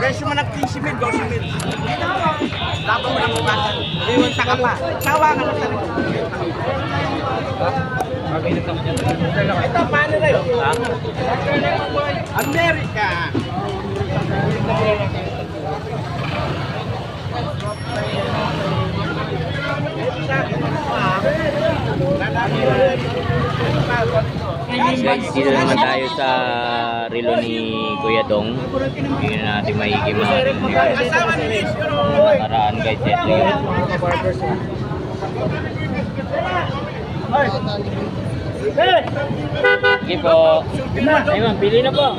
Presyo mo nag-15 mil, 12 mil. Tapos mo na bukasan. Iwan ka pa. Sawa ka na sa Ito, paano na yun? Amerika. Guys, dito naman tayo sa relo ni Kuya Dong. Hindi na natin maigi marinig. Kasama ni Liz, yun o. Nakaraan guys, ito yun. Sige po. Ay ma'am, pili na po.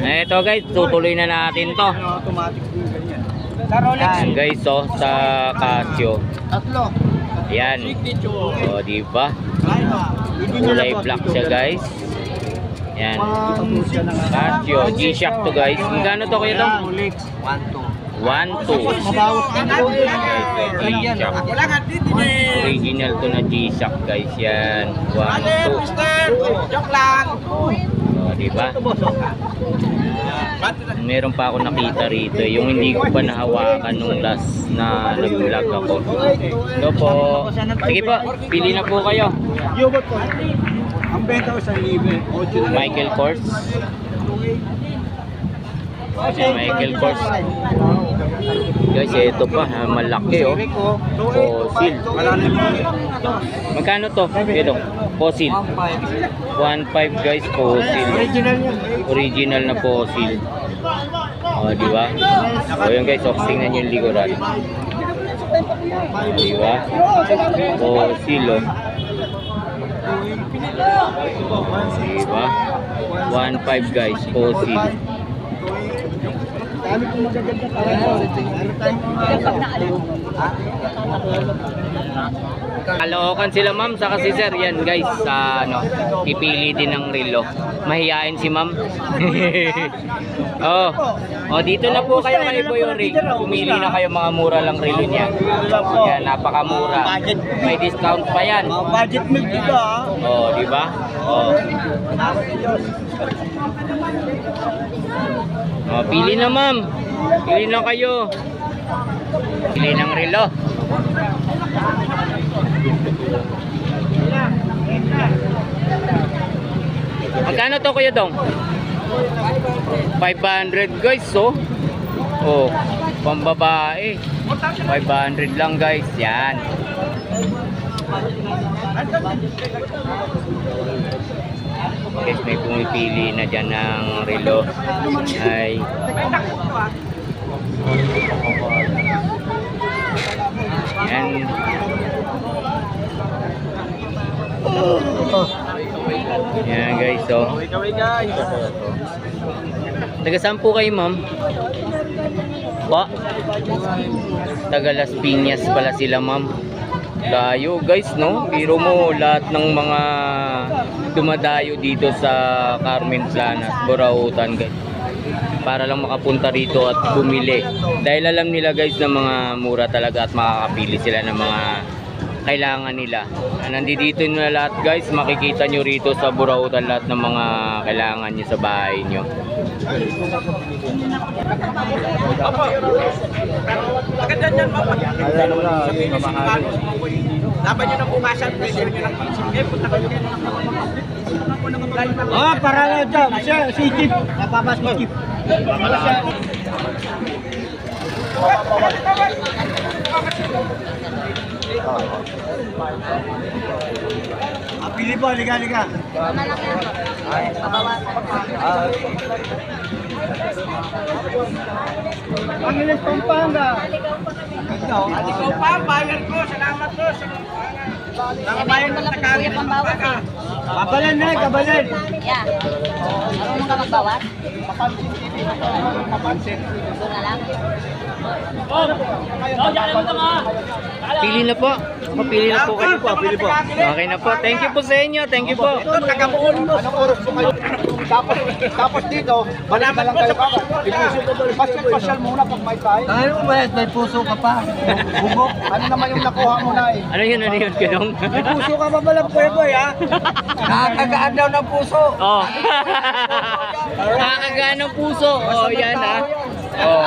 Ito guys, tutuloy na natin to. Automatic din ganyan. Sa Rolex. Guys, oh, sa Casio. Tatlo. Yan. Signature. O, di ba? Hindi Kulay black siya guys. Yan. Casio, G-Shock to guys. Magkano to kayo to? Rolex. 1, 1, 2. Mabawas ka na. G-Shock. Original to na G-Shock guys. Yan. 1, Ano, mister? Joke lang. 2. O, di ba? Meron pa ako nakita rito. eh, Yung hindi ko pa nahawakan nung last na nag-vlog ako. Ito po. Sige po, pili na po kayo. Ang benta ko sa libre. Michael Kors. Michael Kors. Guys, ito pa, ha, malaki oh. Fossil. Magkano to? Ito, fossil. 1.5 guys, fossil. Original na fossil. Oh, di ba? So yun guys, oh, tingnan nyo yung likuran. Di ba? Fossil oh. Di ba? 1.5 guys, fossil. Dami kong magaganda tayo. Kalookan sila ma'am sa kasi sir yan guys sa ano pipili din ng relo. Mahihain si ma'am. oh. Oh dito na po kayo kay Boy Ori. Pumili na kayo mga mura lang relo niya. Yan napakamura. May discount pa yan. Mga budget meal dito ah. Oh, di ba? Oh. Oh, pili na ma'am. Pili na kayo. Pili ng relo. Magkano to kuya dong? 500 guys so. Oh, pambabae. 500 lang guys. Yan. Guys, may pumipili na dyan ng relo. Ay. Yan. Yan guys, so. Guys. Taga saan po kayo, ma'am? Ba? Taga Las Piñas pala sila, ma'am. Layo, guys, no? Biro mo, lahat ng mga dumadayo dito sa Carmen Planas, Borautan, guys. Para lang makapunta rito at bumili. Dahil alam nila, guys, na mga mura talaga at makakapili sila ng mga kailangan nila. Nandito na lahat guys, makikita nyo rito sa Burautan lahat ng mga kailangan nyo sa bahay nyo. Maganda dyan, mapag- Dapat nyo na bukasan, presyo nyo ng 15 mil. Punta kayo kayo. Oh, para lang dyan. Siya, si Jeep. Napapas ni Jeep. Ah, pili po, liga, liga. Pangilis Pampanga. Ikaw pa, bayan ko. Salamat ko. Mga bayan ko sa kanya Pampanga. Kabalan na, kabalan. Yeah. Marunong ka magbawas? Papansin. Pili na po. Mapili na po kayo. Pili po. Okay na po. Thank you po sa inyo. Thank you po. Ito, taga-buon mo. Anong oras po kayo? Tapos, tapos dito, balik na lang kayo kagad. Pasyal-pasyal muna pag may tayo. Ano ba? May puso ka pa. Bubok, ano naman yung nakuha mo na eh. Ano yun, ano yun, ganong? May puso ka pa pala, Kuya Boy, ha? Nakakagaan daw ng puso. Oh. Nakakagaan ng puso. Oh, yan ah. Oh.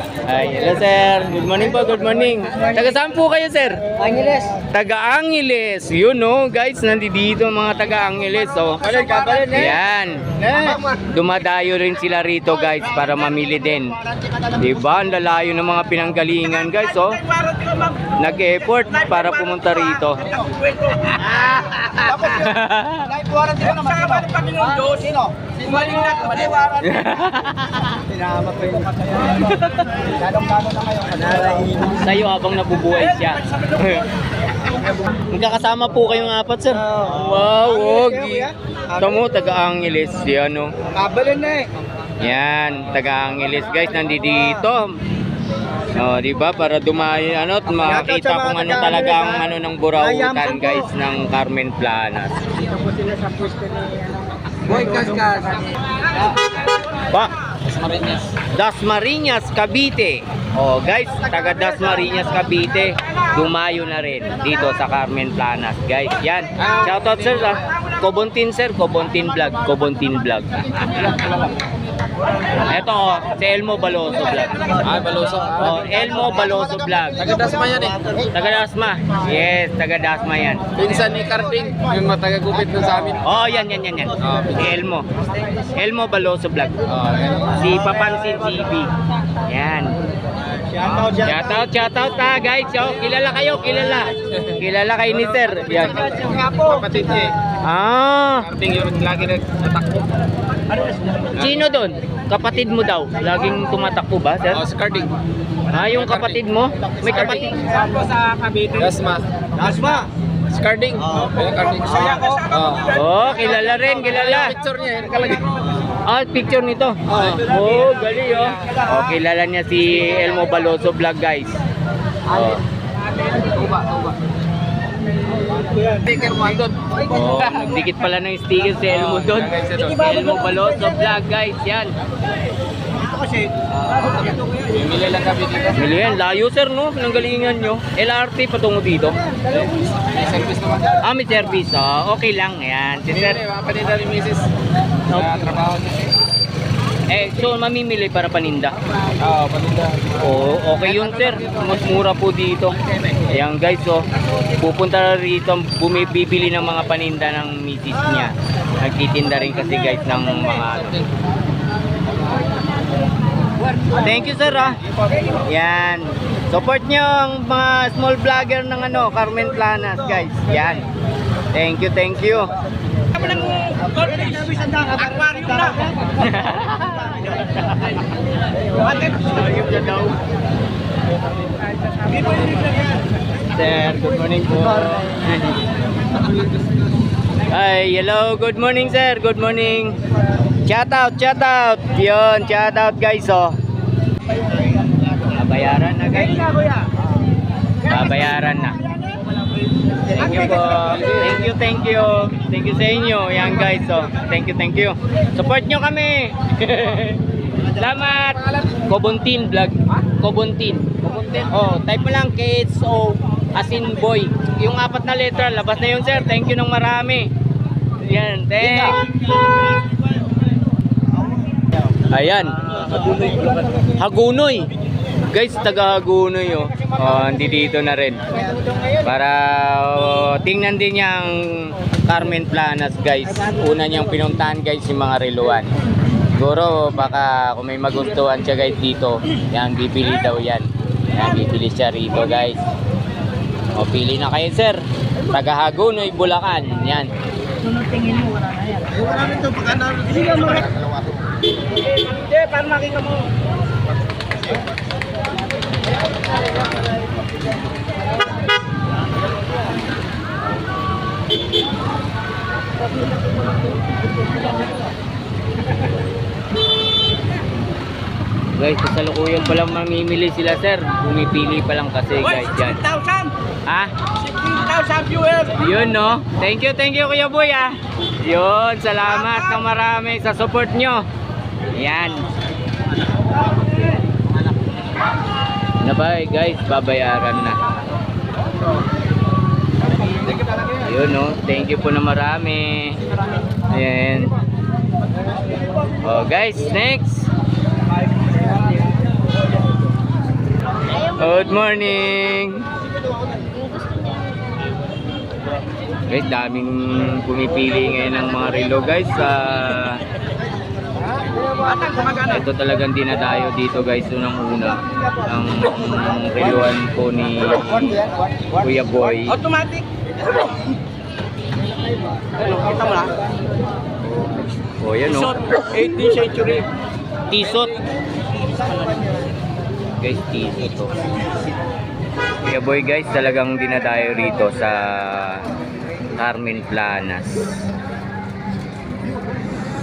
Ay, hello sir. Good morning po, good morning. Taga saan po kayo, sir? Angeles. Taga Angeles. Yun no, guys, nandito mga taga Angeles. Oh. Eh. Yan. Dumadayo rin sila rito, guys, para mamili din. Diba? Ang lalayo ng mga pinanggalingan, guys, oh. Nag-effort para pumunta rito. Tapos yun, life warranty ko naman. Sino? Panginoon Diyos. Sino? Maling na, maling Sinama ko yung Lalong-lalo na ngayon. Sa'yo habang nabubuhay siya. Magkakasama po kayong apat, sir. Wow, okay. Ito mo, taga-Angeles. Yan, no. Kabalin na eh. Yan, taga-Angeles, guys. Nandito. Oh, di ba? Para dumayo ano, at makita kung ano talaga ang ano ng burautan, guys, ng Carmen Planas. Dito po sila sa pwesto ni ano. Boy, kaskas. Ba? Dasmariñas, Cavite. Oh, guys, taga Dasmariñas, Cavite. Dumayo na rin dito sa Carmen Planas, guys. Yan. Shoutout sir ah. Kobontin sir, Kobontin Vlog, Kobontin Vlog. Ito oh, si Elmo Baloso Vlog. Ay, baloso. Oh, Elmo Baloso Vlog. Taga-dasma yan eh. Taga Dasma. Yes, taga Dasma yan. Pinsan ni Carding, yung matagagupit nun sa amin. Oh, yan, yan, yan, yan. Si Elmo. Elmo Baloso Vlog. Oh, yan. Si Papansin TV. Yan. Shoutout. Shoutout, shoutout ha guys. Yo, kilala kayo, kilala. Kilala kayo ni Sir. Yan. Kapatid niya eh. Ah, Carding yung lagi nagtatakbo. Sino doon? Kapatid mo daw. Laging tumatakbo ba, Sir? Oh, si Carding. Ah, yung kapatid mo? May kapatid. sa Cavite. Dasma. Dasma. Si Carding. Oh, Carding. Saya ko. Oh. Oh, kilala rin, kilala. Picture niya, yun nakalagay. Ah, picture nito. Oh, gali oh. Oh, kilala niya si Elmo Baloso Vlog, guys. Oh. Sticker mo andun. Oh, nagdikit pala ng sticker si Elmo doon. Elmo Baloso Vlog, guys. Yan. Ito kasi, Bimili lang kami dito. Mili yan. Layo, sir, no? Pinanggalingan nyo. LRT patungo dito. May service naman. Ah, may service. Ah, okay lang. Yan. Si Sir, sir. mga paninda ni Mrs. Sa trabaho niya. Eh, so mamimili para paninda. Oo, paninda. Oo, okay yun, sir. Mas mura po dito. Ayan, guys, oh. Pupunta rito, bumibili ng mga paninda ng misis niya. Nagtitinda rin kasi, guys, ng mga ano. Thank you, sir, ah. Yan. Support nyo ang mga small vlogger ng ano, Carmen Planas, guys. Yan. Thank you, thank you. aquarium na. Ayun na daw. Sir, good morning po. Ay, hello, good morning sir, good morning. Shout out, shout out. Yun, shout out guys, oh. Babayaran na guys. Babayaran na. Thank you po. Thank you, thank you. Thank you sa inyo. Yan guys, oh. Thank you, thank you. Support nyo kami. Salamat. Kobontin vlog. Kobontin. Oh, type mo lang KSO as in boy. Yung apat na letra, labas na yun sir. Thank you ng marami. Yan, thank Ayan. Hagunoy. Guys, taga Hagunoy oh. Oh, hindi dito na rin. Para oh, tingnan din niya ang Carmen Planas guys. Una niyang pinuntahan guys yung mga reluan. Siguro baka kung may magustuhan siya guys dito, yan bibili daw yan. Yan bibili siya rito guys. O pili na kayo sir. Taga Hagunoy, Bulacan. Yan. Hindi, para makita mo. Guys, sa salukuyan pa lang mamimili sila sir. Bumipili pa lang kasi guys yan. 16,000! Ha? 16,000 viewers! Yun no. Thank you, thank you Kuya Boy ah. Yun, salamat ng marami sa support nyo. Yan. Nabay guys, babayaran na. Yun no, thank you po na marami. Ayan. Oh guys, next. Good morning. Guys, daming pumipili ngayon ng mga relo guys sa ito talagang dinadayo dito guys unang una ang reluan po ni Kuya Boy Automatic. Kita mo na? o yan o Shot, 18th century. Tisot guys tisot to Kuya Boy guys talagang dinadayo rito sa Carmen Planas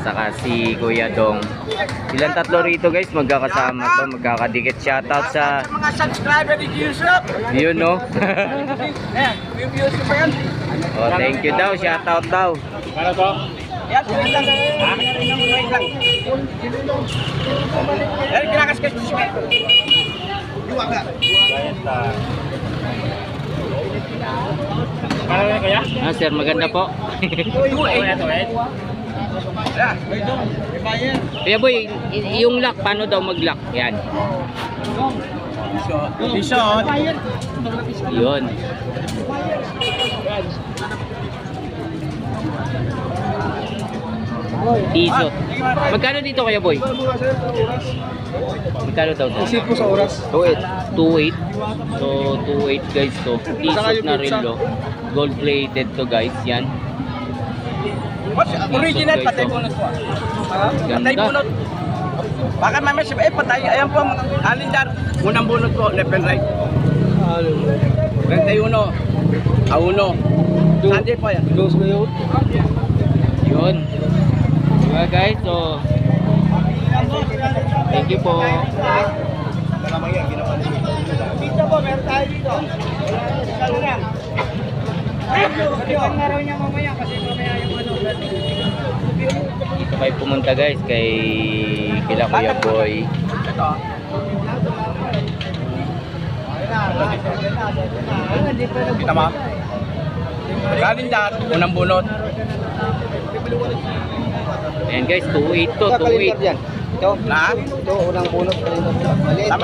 saka si Kuya Dong silang tatlo rito guys magkakasama to magkakadikit shoutout sa Mga subscriber ni Yusuf. yun no Ayan, yung Yusuf pa yan. oh, thank you daw shoutout daw Yan, wait lang. Ha? Yan, kinakaskas ko siya. Ah sir maganda po. Kuya Boy yung lock paano daw mag lock yan Isot. yun Tisot. Magkano dito kaya boy? Magkano daw? Isip po sa oras. 2.8. 2.8. So 2.8 guys to. Tisot na relo. Gold plated to guys yan. Original Guys, patay oh. bunot po. Patay Ganda. bunot. Baka mamaya sabi, eh patay. Ayan po, alindar. Unang bunot po, left and right. 31. A uno. Sunday po yan. Dos na yun. Yun. Diba guys? So thank you po. Dito po, meron tayo dito. Ano na? Pagkiwan na raw niya mamaya kasi mamaya yung ano. Dito kayo pumunta guys kay kila Kuya Boy. Ito. Kita mo? Kalindar, unang bunot. Ayan guys, 2.8 to, 2.8. Na? Ito, unang bunot. Tama